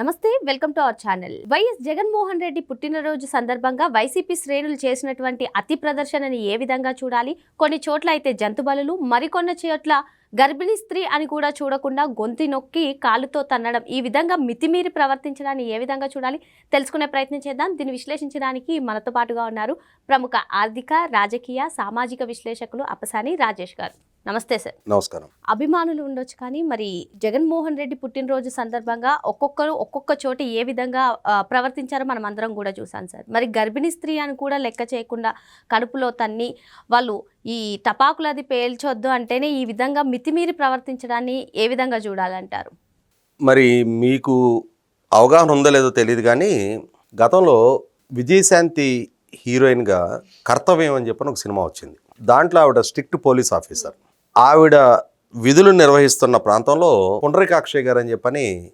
నమస్తే welcome to our channel. YS Jaganmohan Reddy పుట్టినరోజు సందర్భంగా వైసీపీ శ్రేణులు చేసినటువంటి అతి ప్రదర్శనని ఏ విధంగా చూడాలి? కొన్ని చోట్ల అయితే జంతు బలులు మరికొన్ని చోట్ల గర్భిణీ స్త్రీ అని కూడా చూడకుండా గొంతి నొక్కి కాలుతో తన్నడం ఈ విధంగా మితిమీరి ప్రవర్తించడాన్ని ఏ విధంగా చూడాలి? తెలుసుకునే ప్రయత్నం చేద్దాం. దీన్ని విశ్లేషించడానికి మనతో పాటుగా ఉన్నారు ప్రముఖ ఆర్థిక రాజకీయ సామాజిక విశ్లేషకులు అప్పసాని రాజేష్ గారు. నమస్తే సార్. నమస్కారం. అభిమానులు ఉండొచ్చు కానీ మరి జగన్మోహన్ రెడ్డి పుట్టినరోజు సందర్భంగా ఒక్కొక్కరు ఒక్కొక్క చోట ఏ విధంగా ప్రవర్తించారో మనం అందరం కూడా చూసాం సార్. మరి గర్భిణీ స్త్రీ అని కూడా లెక్క చేయకుండా కడుపులో తన్ని వాళ్ళు ఈ టపాకులు అది పేల్చొద్దు అంటేనే ఈ విధంగా మితిమీరి ప్రవర్తించడాన్ని ఏ విధంగా చూడాలంటారు? మరి మీకు అవగాహన ఉందో లేదో తెలియదు కానీ గతంలో విజయశాంతి హీరోయిన్గా కర్తవ్యం అని చెప్పని ఒక సినిమా వచ్చింది. దాంట్లో ఆవిడ స్ట్రిక్ట్ పోలీస్ ఆఫీసర్. ఆవిడ విధులు నిర్వహిస్తున్న ప్రాంతంలో పుండరీకాక్షయ్య గారు అని చెప్పని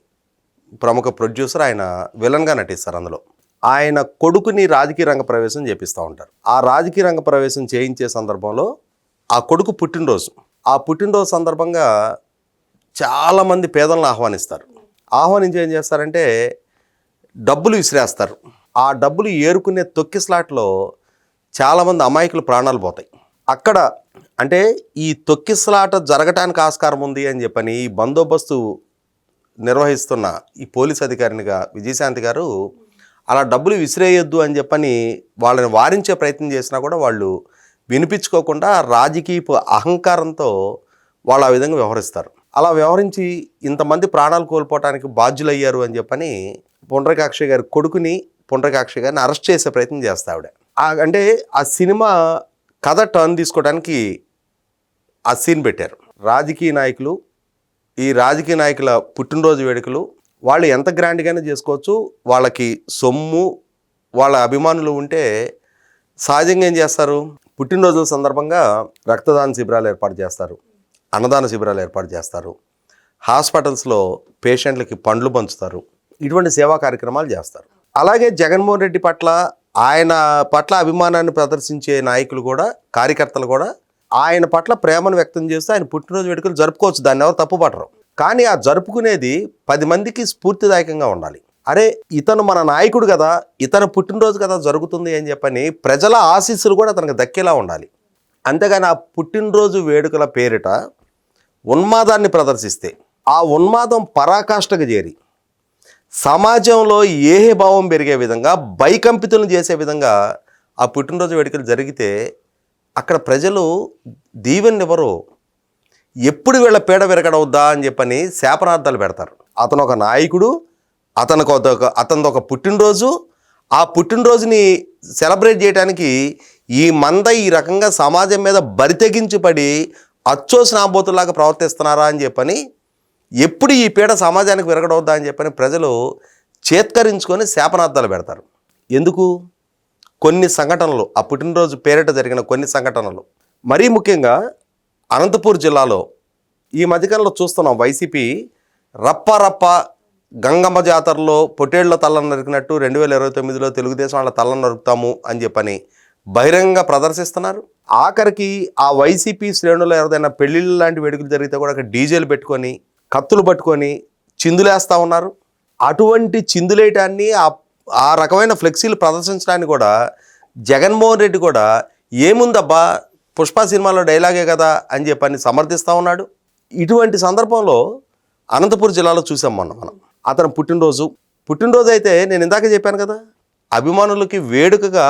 ప్రముఖ ప్రొడ్యూసర్ ఆయన విలన్గా నటిస్తారు అందులో. ఆయన కొడుకుని రాజకీయ రంగ ప్రవేశం చేపిస్తూ ఉంటారు. ఆ రాజకీయ రంగ ప్రవేశం చేయించే సందర్భంలో ఆ కొడుకు పుట్టినరోజు. ఆ పుట్టినరోజు సందర్భంగా చాలామంది పేదలను ఆహ్వానిస్తారు. ఆహ్వానించి ఏం చేస్తారంటే డబ్బులు విసిరేస్తారు. ఆ డబ్బులు ఏరుకునే తొక్కిస్లాట్లో చాలామంది అమాయకులు ప్రాణాలు పోతాయి. అక్కడ అంటే ఈ తొక్కిసలాట జరగటానికి ఆస్కారం ఉంది అని చెప్పని ఈ బందోబస్తు నిర్వహిస్తున్న ఈ పోలీస్ అధికారినిగా విజయశాంతి గారు అలా డబ్బులు విసిరేయొద్దు అని చెప్పని వాళ్ళని వారించే ప్రయత్నం చేసినా కూడా వాళ్ళు వినిపించుకోకుండా రాజకీయపు అహంకారంతో వాళ్ళు ఆ విధంగా వ్యవహరిస్తారు. అలా వ్యవహరించి ఇంతమంది ప్రాణాలు కోల్పోవటానికి బాధ్యులయ్యారు అని చెప్పని పుండ్రకాక్షి గారి కొడుకుని పుండ్రకాక్షి గారిని అరెస్ట్ చేసే ప్రయత్నం చేస్తా ఆవిడ అంటే ఆ సినిమా కథ టర్న్ తీసుకోవడానికి ఆ సీన్ పెట్టారు. రాజకీయ నాయకులు ఈ రాజకీయ నాయకుల పుట్టినరోజు వేడుకలు వాళ్ళు ఎంత గ్రాండ్గానే చేసుకోవచ్చు వాళ్ళకి సొమ్ము వాళ్ళ అభిమానులు ఉంటే సహజంగా ఏం చేస్తారు? పుట్టినరోజుల సందర్భంగా రక్తదాన శిబిరాలు ఏర్పాటు చేస్తారు అన్నదాన శిబిరాలు ఏర్పాటు చేస్తారు హాస్పిటల్స్లో పేషెంట్లకి పండ్లు పంచుతారు ఇటువంటి సేవా కార్యక్రమాలు చేస్తారు. అలాగే జగన్మోహన్ రెడ్డి పట్ల ఆయన పట్ల అభిమానాన్ని ప్రదర్శించే నాయకులు కూడా కార్యకర్తలు కూడా ఆయన పట్ల ప్రేమను వ్యక్తం చేస్తూ ఆయన పుట్టినరోజు వేడుకలు జరుపుకోవచ్చు. దాన్ని ఎవరు తప్పుపట్టరు. కానీ ఆ జరుపుకునేది పది మందికి స్ఫూర్తిదాయకంగా ఉండాలి. అరే ఇతను మన నాయకుడు కదా ఇతను పుట్టినరోజు కదా జరుగుతుంది అని చెప్పని ప్రజల ఆశీస్సులు కూడా అతనికి దక్కేలా ఉండాలి. అంతేగాని ఆ పుట్టినరోజు వేడుకల పేరిట ఉన్మాదాన్ని ప్రదర్శిస్తే ఆ ఉన్మాదం పరాకాష్ఠకు చేరి సమాజంలో ఏహే భావం పెరిగే విధంగా భయకంపితులను చేసే విధంగా ఆ పుట్టినరోజు వేడుకలు జరిగితే అక్కడ ప్రజలు దీవెన్నెవరు ఎప్పుడు వీళ్ళ పీడ విరగడవుద్దా అని చెప్పని శాపనార్థాలు పెడతారు. అతను ఒక నాయకుడు అతనికి ఒక అతనిది ఒక పుట్టినరోజు. ఆ పుట్టినరోజుని సెలబ్రేట్ చేయడానికి ఈ మంద ఈ రకంగా సమాజం మీద బరితెగించి పడి అచ్చోసిన ప్రవర్తిస్తున్నారా అని చెప్పని ఎప్పుడు ఈ పీడ సమాజానికి విరగడవుద్దా అని చెప్పని ప్రజలు చేత్కరించుకొని శాపనార్థాలు పెడతారు. ఎందుకు? కొన్ని సంఘటనలు ఆ పుట్టినరోజు పేరిట జరిగిన కొన్ని సంఘటనలు. మరీ ముఖ్యంగా అనంతపూర్ జిల్లాలో ఈ మధ్యకాలంలో చూస్తున్నాం వైసీపీ రప్ప రప్ప గంగమ్మ జాతరలో పొట్టేళ్ళ తల్లను నరికినట్టు రెండు వేల ఇరవై తొమ్మిదిలో తెలుగుదేశం వాళ్ళ తల్లను నరుకుతాము అని చెప్పని బహిరంగంగా ప్రదర్శిస్తున్నారు. ఆఖరికి ఆ వైసీపీ శ్రేణుల ఎవరైనా పెళ్ళిళ్ళు లాంటి వేడుకలు జరిగితే కూడా అక్కడ డీజేలు పెట్టుకొని కత్తులు పట్టుకొని చిందులేస్తూ ఉన్నారు. అటువంటి చిందులేయటాన్ని ఆ ఆ రకమైన ఫ్లెక్సీలు ప్రదర్శించడానికి కూడా జగన్మోహన్ రెడ్డి కూడా ఏముందబ్బా పుష్ప సినిమాలో డైలాగే కదా అని చెప్పని సమర్థిస్తూ ఉన్నాడు. ఇటువంటి సందర్భంలో అనంతపురం జిల్లాలో చూసాం మొన్న మనం. అతను పుట్టినరోజు. పుట్టినరోజు అయితే నేను ఇందాక చెప్పాను కదా అభిమానులకి వేడుకగా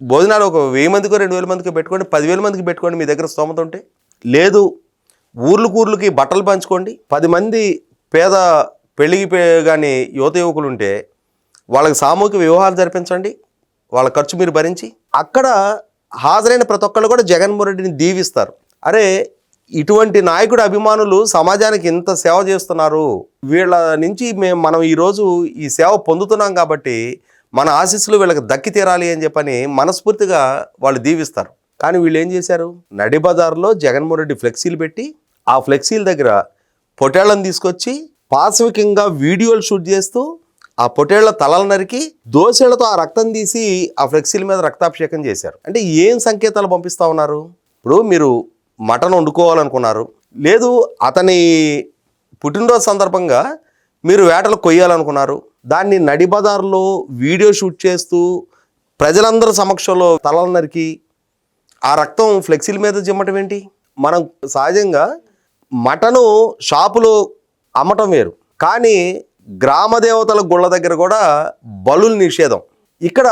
భోజనాలు ఒక వెయ్యి మందికో రెండు వేల మందికి పెట్టుకోండి పదివేల మందికి పెట్టుకోండి మీ దగ్గర స్తోమత ఉంటే? లేదు ఊర్లు కూర్లకి బట్టలు పంచుకోండి. పది మంది పేద పెళ్ళికి కానీ యువత యువకులు ఉంటే వాళ్ళకి సామూహిక వివాహాలు జరిపించండి. వాళ్ళ ఖర్చు మీరు భరించి. అక్కడ హాజరైన ప్రతి ఒక్కళ్ళు కూడా జగన్మోహన్ రెడ్డిని దీవిస్తారు. అరే ఇటువంటి నాయకుడు అభిమానులు సమాజానికి ఇంత సేవ చేస్తున్నారు. వీళ్ళ నుంచి మేము మనం ఈరోజు ఈ సేవ పొందుతున్నాం కాబట్టి మన ఆశీస్సులు వీళ్ళకి దక్కి తీరాలి అని చెప్పని మనస్ఫూర్తిగా వాళ్ళు దీవిస్తారు. కానీ వీళ్ళు ఏం చేశారు? నడిబజార్లో జగన్మోహన్ రెడ్డి ఫ్లెక్సీలు పెట్టి ఆ ఫ్లెక్సీల దగ్గర పొటేళ్ళను తీసుకొచ్చి పాశవికంగా వీడియోలు షూట్ చేస్తూ ఆ పొటేళ్ళ తలలు నరికి దోశలతో ఆ రక్తం తీసి ఆ ఫ్లెక్సీల మీద రక్తాభిషేకం చేశారు. అంటే ఏం సంకేతాలు పంపిస్తా ఉన్నారు? ఇప్పుడు మీరు మటన్ వండుకోవాలనుకున్నారు. లేదు అతని పుట్టినరోజు సందర్భంగా మీరు వేటలు కొయ్యాలనుకున్నారు. దాన్ని నడిబజార్లో వీడియో షూట్ చేస్తూ ప్రజలందరి సమక్షంలో తలలు నరికి ఆ రక్తం ఫ్లెక్సీల మీద చిమ్మటం ఏంటి? మనం సహజంగా మటను షాపులో అమ్మటం వేరు. కానీ గ్రామ దేవతల గుళ్ళ దగ్గర కూడా బలులు నిషేధం. ఇక్కడ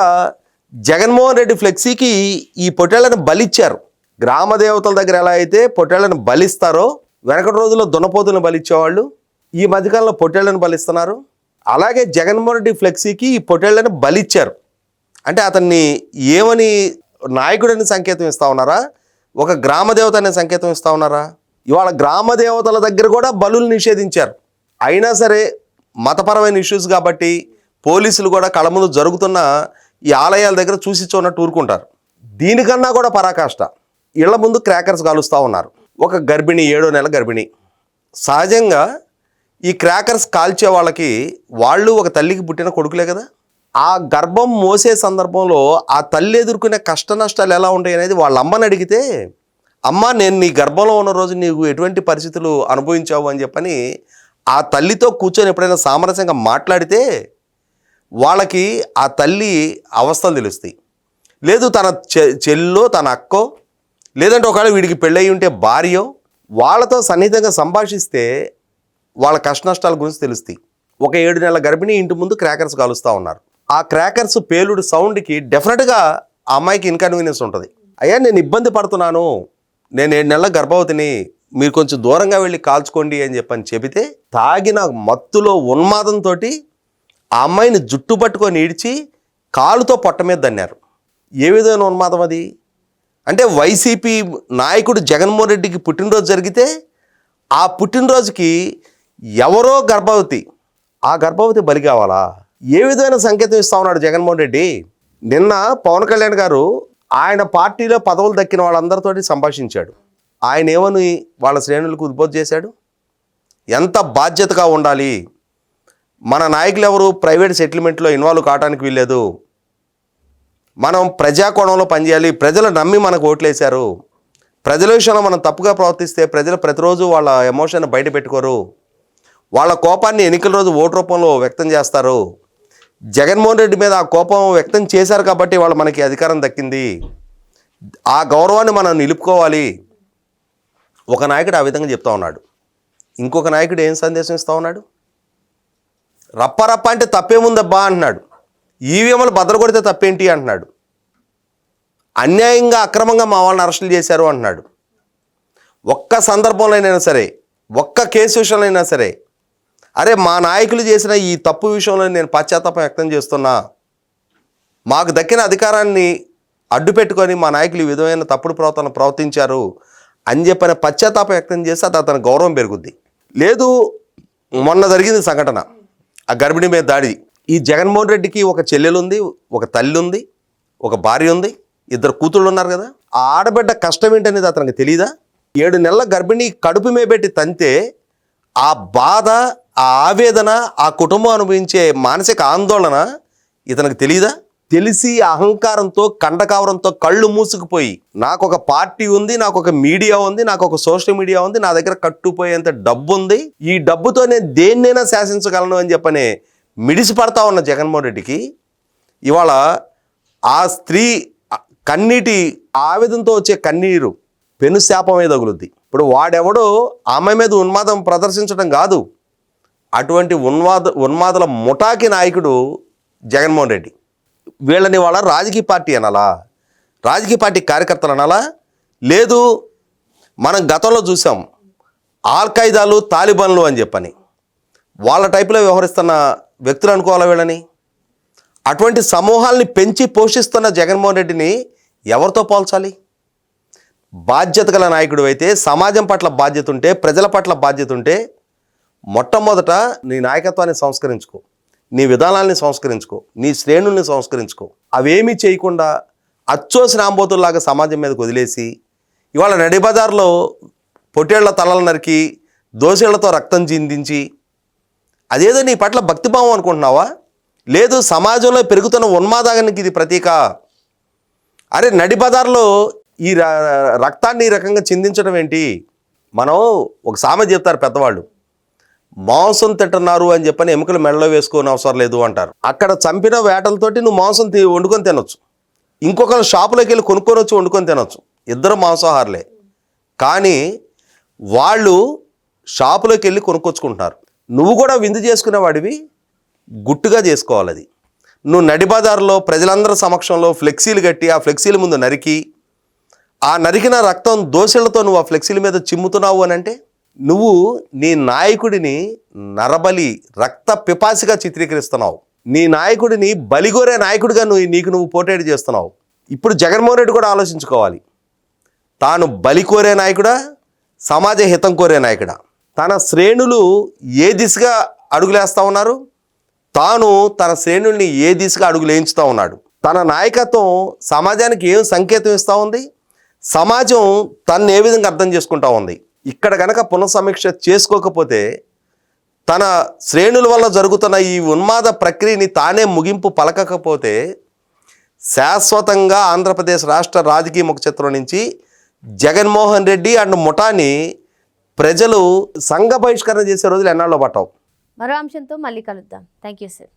జగన్మోహన్ రెడ్డి ఫ్లెక్సీకి ఈ పొట్టేళ్ళను బలిచ్చారు. గ్రామ దేవతల దగ్గర ఎలా అయితే పొట్టేళ్ళను బలిస్తారో వెనకటి రోజుల్లో దున్నపోతులను బలిచ్చేవాళ్ళు ఈ మధ్యకాలంలో పొట్టేళ్ళను బలిస్తున్నారు. అలాగే జగన్మోహన్ రెడ్డి ఫ్లెక్సీకి ఈ పొట్టేళ్ళను బలిచ్చారు. అంటే అతన్ని ఏమని నాయకుడని సంకేతం ఇస్తా ఉన్నారా? ఒక గ్రామదేవత అనే సంకేతం ఇస్తూ ఉన్నారా? ఇవాళ గ్రామ దేవతల దగ్గర కూడా బలులు నిషేధించారు. అయినా సరే మతపరమైన ఇష్యూస్ కాబట్టి పోలీసులు కూడా కళ్ళ ముందు జరుగుతున్న ఈ ఆలయాల దగ్గర చూసి చూడనట్టు ఊరుకుంటారు దీనికన్నా కూడా పరాకాష్ట. ఇళ్ళ ముందు క్రాకర్స్ కాలుస్తూ ఉన్నారు. ఒక గర్భిణి ఏడో నెల గర్భిణి. సహజంగా ఈ క్రాకర్స్ కాల్చే వాళ్ళకి వాళ్ళు ఒక తల్లికి పుట్టిన కొడుకులే కదా? ఆ గర్భం మోసే సందర్భంలో ఆ తల్లి ఎదుర్కొనే కష్ట నష్టాలు ఎలా ఉంటాయి అనేది వాళ్ళ అమ్మని అడిగితే అమ్మ నేను నీ గర్భంలో ఉన్న రోజు నీకు ఎటువంటి పరిస్థితులు అనుభవించావు? అని చెప్పని ఆ తల్లితో కూర్చొని ఎప్పుడైనా సామరస్యంగా మాట్లాడితే వాళ్ళకి ఆ తల్లి అవస్థలు తెలుస్తాయి. లేదు తన చె చెల్లో తన అక్కో లేదంటే ఒకవేళ వీడికి పెళ్ళయి ఉంటే భార్యో వాళ్ళతో సన్నిహితంగా సంభాషిస్తే వాళ్ళ కష్ట నష్టాల గురించి తెలుస్తాయి. ఒక ఏడు నెలల గర్భిణి ఇంటి ముందు క్రాకర్స్ కాలుస్తూ ఉన్నారు. ఆ క్రాకర్స్ పేలుడు సౌండ్కి డెఫినెట్గా ఆ అమ్మాయికి ఇన్కన్వీనియన్స్ ఉంటుంది. అయ్యా నేను ఇబ్బంది పడుతున్నాను. నేను ఏడు నెలల గర్భవతిని మీరు కొంచెం దూరంగా వెళ్ళి కాల్చుకోండి అని చెప్పని చెబితే తాగిన మత్తులో ఉన్మాదంతో ఆ అమ్మాయిని జుట్టు పట్టుకొని ఇడిచి కాలుతో పొట్ట మీద దన్నారు. ఏ విధమైన ఉన్మాదం అది? అంటే వైసీపీ నాయకుడు జగన్మోహన్ రెడ్డికి పుట్టినరోజు జరిగితే ఆ పుట్టినరోజుకి ఎవరో గర్భవతి ఆ గర్భవతి బలి కావాలా? ఏ విధమైన సంకేతం ఇస్తా ఉన్నాడు జగన్మోహన్ రెడ్డి? నిన్న పవన్ కళ్యాణ్ గారు ఆయన పార్టీలో పదవులు దక్కిన వాళ్ళందరితో సంభాషించాడు. ఆయన ఏమని వాళ్ళ శ్రేణులకు ఉద్బోధ చేశాడు? ఎంత బాధ్యతగా ఉండాలి? మన నాయకులు ఎవరు ప్రైవేట్ సెటిల్మెంట్లో ఇన్వాల్వ్ కావడానికి వీల్లేదు. మనం ప్రజాకోణంలో పనిచేయాలి. ప్రజలు నమ్మి మనకు ఓట్లేశారు. ప్రజల విషయంలో మనం తప్పుగా ప్రవర్తిస్తే ప్రజలు ప్రతిరోజు వాళ్ళ ఎమోషన్ బయట పెట్టుకోరు వాళ్ళ కోపాన్ని ఎన్నికల రోజు ఓటు రూపంలో వ్యక్తం చేస్తారు. జగన్మోహన్ రెడ్డి మీద ఆ కోపం వ్యక్తం చేశారు కాబట్టి వాళ్ళు మనకి అధికారం దక్కింది. ఆ గౌరవాన్ని మనం నిలుపుకోవాలి. ఒక నాయకుడు ఆ విధంగా చెప్తా ఉన్నాడు. ఇంకొక నాయకుడు ఏం సందేశం ఇస్తూ ఉన్నాడు? రప్పరప్ప అంటే తప్పేముందబ్బా అంటున్నాడు. ఈవీఎంలు బద్దలు కొడితే తప్పేంటి అంటున్నాడు. అన్యాయంగా అక్రమంగా మా వాళ్ళని అరెస్టులు చేశారు అంటున్నాడు. ఒక్క సందర్భంలో అయినా సరే ఒక్క కేసు విషయంలో అయినా సరే అరే మా నాయకులు చేసిన ఈ తప్పు విషయంలో నేను పశ్చాత్తాపం వ్యక్తం చేస్తున్నా. మాకు దక్కిన అధికారాన్ని అడ్డు పెట్టుకొని మా నాయకులు ఈ విధమైన తప్పుడు ప్రవర్తన ప్రవర్తించారు అని చెప్పిన పశ్చాత్తాపం వ్యక్తం చేస్తే అది అతని గౌరవం పెరుగుద్ది. లేదు మొన్న జరిగింది సంఘటన. ఆ గర్భిణి మీద దాడి ఈ జగన్మోహన్ రెడ్డికి ఒక చెల్లెలు ఉంది ఒక తల్లి ఉంది ఒక భార్య ఉంది ఇద్దరు కూతుళ్ళు ఉన్నారు కదా. ఆ ఆడబిడ్డ కష్టం ఏంటనేది అతనికి తెలియదా ఏడు నెలల గర్భిణి కడుపు మీద పెట్టి తంతే ఆ బాధ ఆ ఆవేదన ఆ కుటుంబం అనుభవించే మానసిక ఆందోళన ఇతనికి తెలియదా తెలిసి అహంకారంతో కండకావరంతో కళ్ళు మూసుకుపోయి నాకు ఒక పార్టీ ఉంది నాకు ఒక మీడియా ఉంది నాకు ఒక సోషల్ మీడియా ఉంది నా దగ్గర కట్టుపోయేంత డబ్బు ఉంది ఈ డబ్బుతో నేను దేన్నైనా శాసించగలను అని చెప్పనే మిడిసి పడతా ఉన్న జగన్మోహన్ రెడ్డికి ఇవాళ ఆ స్త్రీ కన్నీటి ఆవేదంతో వచ్చే కన్నీరు పెను శాపమే తగులుద్ది. ఇప్పుడు వాడెవడో ఆమె మీద ఉన్మాదం ప్రదర్శించడం కాదు. అటువంటి ఉన్మాద ఉన్మాదుల ముఠాకి నాయకుడు జగన్మోహన్ రెడ్డి. వీళ్ళని వాళ్ళ రాజకీయ పార్టీ అనాలా? రాజకీయ పార్టీ కార్యకర్తలు అనాలా? లేదు మనం గతంలో చూసాం ఆల్ ఖైదాలు తాలిబాన్లు అని చెప్పని. వాళ్ళ టైపులో వ్యవహరిస్తున్న వ్యక్తులు అనుకోవాలా వీళ్ళని? అటువంటి సమూహాల్ని పెంచి పోషిస్తున్న జగన్మోహన్ రెడ్డిని ఎవరితో పోల్చాలి? బాధ్యత గల నాయకుడు అయితే సమాజం పట్ల బాధ్యత ఉంటే ప్రజల పట్ల బాధ్యత ఉంటే మొట్టమొదట నీ నాయకత్వాన్ని సంస్కరించుకో. నీ విధానాల్ని సంస్కరించుకో. నీ శ్రేణుల్ని సంస్కరించుకో. అవేమీ చేయకుండా అచ్చో ఆంబోతుల్లాగా సమాజం మీదకి వదిలేసి ఇవాళ నడిబజార్లో పొట్టేళ్ళ తలలు నరికి దోషేళ్ళతో రక్తం చిందించి అదేదో నీ పట్ల భక్తిభావం అనుకుంటున్నావా? లేదు సమాజంలో పెరుగుతున్న ఉన్మాదానికి ఇది ప్రతీక. అరే నడిబజార్లో ఈ రక్తాన్ని ఈ రకంగా చిందించడం ఏంటి? మనం ఒక సామె చెప్తారు పెద్దవాళ్ళు. మాంసం తింటున్నారు అని చెప్పని ఎముకలు మెడలో వేసుకోని అవసరం లేదు అంటారు. అక్కడ చంపిన వేటలతోటి నువ్వు మాంసం తి- వండుకొని తినొచ్చు. ఇంకొకరు షాపులోకి వెళ్ళి కొనుక్కొని వచ్చి వండుకొని తినొచ్చు. ఇద్దరు మాంసాహారులే. కానీ వాళ్ళు షాపులోకి వెళ్ళి కొనుక్కొచ్చుకుంటున్నారు. నువ్వు కూడా విందు చేసుకునేవాడివి గుట్టుగా చేసుకోవాలి అది. నువ్వు నడిబజార్లో ప్రజలందరి సమక్షంలో ఫ్లెక్సీలు కట్టి ఆ ఫ్లెక్సీల ముందు నరికి ఆ నరికిన రక్తం దోశలతో నువ్వు ఆ ఫ్లెక్సీల మీద చిమ్ముతున్నావు అని అంటే నువ్వు నీ నాయకుడిని నరబలి రక్త పిపాసిగా చిత్రీకరిస్తున్నావు. నీ నాయకుడిని బలిగోరే నాయకుడిగా నువ్వు నీకు నువ్వు పోటేట్ చేస్తున్నావు. ఇప్పుడు జగన్మోహన్ రెడ్డి కూడా ఆలోచించుకోవాలి. తాను బలి కోరే నాయకుడా సమాజ హితం కోరే నాయకుడా? తన శ్రేణులు ఏ దిశగా అడుగులేస్తూ ఉన్నారు? తాను తన శ్రేణుల్ని ఏ దిశగా అడుగులేయించుతూ ఉన్నాడు? తన నాయకత్వం సమాజానికి ఏం సంకేతం ఇస్తూ ఉంది? సమాజం తన్ను ఏ విధంగా అర్థం చేసుకుంటా ఉంది? ఇక్కడ కనుక పునఃసమీక్ష చేసుకోకపోతే తన శ్రేణుల వల్ల జరుగుతున్న ఈ ఉన్మాద ప్రక్రియని తానే ముగింపు పలకకపోతే శాశ్వతంగా ఆంధ్రప్రదేశ్ రాష్ట్ర రాజకీయ ముఖ చిత్రం నుంచి జగన్మోహన్ రెడ్డి అండ్ ముఠాని ప్రజలు సంఘ బహిష్కరణ చేసే రోజులు ఎన్నాళ్ళు పట్టవు. మరో అంశంతో మళ్ళీ కలుద్దాం. Thank you sir